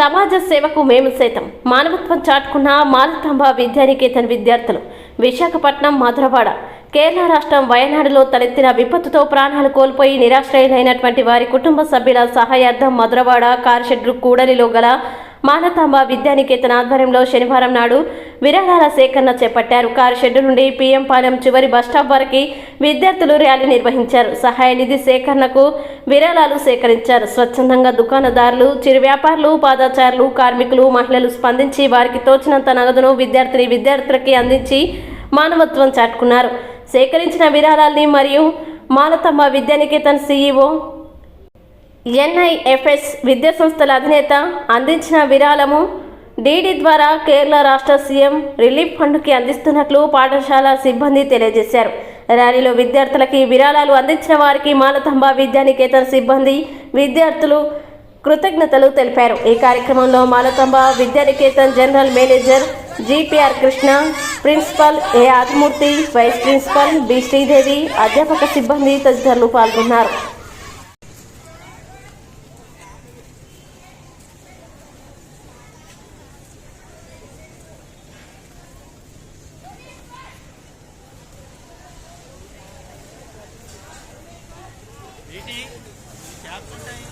సమాజ సేవకు మేము సైతం మానవత్వం చాటుకున్న మాలతాంబ విద్యానికేతన్ విద్యార్థులు. విశాఖపట్నం మధురవాడ కేరళ రాష్ట్రం వయనాడులో తలెత్తిన విపత్తుతో ప్రాణాలు కోల్పోయి నిరాశ్రయులైనటువంటి వారి కుటుంబ సభ్యుల సహాయార్థం మధురవాడ కారుషెడ్డు కూడలిలో గల మానతాంబ విద్యానికేతన ఆధ్వర్యంలో శనివారం నాడు విరాళాల సేకరణ చేపట్టారు. కారు షెడ్డు నుండి పిఎం పాలెం చివరి బస్టాప్ వరకు విద్యార్థులు ర్యాలీ నిర్వహించారు. సహాయ నిధి సేకరణకు విరాళాలు సేకరించారు. స్వచ్ఛందంగా దుకాణదారులు చిరు వ్యాపారులు పాదాచారులు కార్మికులు మహిళలు స్పందించి వారికి తోచినంత నగదును విద్యార్థిని విద్యార్థులకి అందించి మానవత్వం చాటుకున్నారు. సేకరించిన విరాళాల్ని మరియు మాలతమ్మ విద్యానికేతన్ సీఈఓ ఎన్ఐఎఫ్ఎస్ విద్యా సంస్థల అధినేత అందించిన విరాళము డీడీ ద్వారా కేరళ రాష్ట్ర సీఎం రిలీఫ్ ఫండ్కి అందిస్తున్నట్లు పాఠశాల సిబ్బంది తెలియజేశారు. ర్యాలీలో విద్యార్థులకి విరాళాలు అందించిన వారికి మాలతంబ విద్యానికేతన్ సిబ్బంది విద్యార్థులు కృతజ్ఞతలు తెలిపారు. ఈ కార్యక్రమంలో Malathamba Vidyanikethan general manager GPR Krishna principal A Adimurthy vice principal B Sridevi అధ్యాపక సిబ్బంది తదితరులు పాల్గొన్నారు. ఏంటి? క్యాబ్స్ ఉంటాయి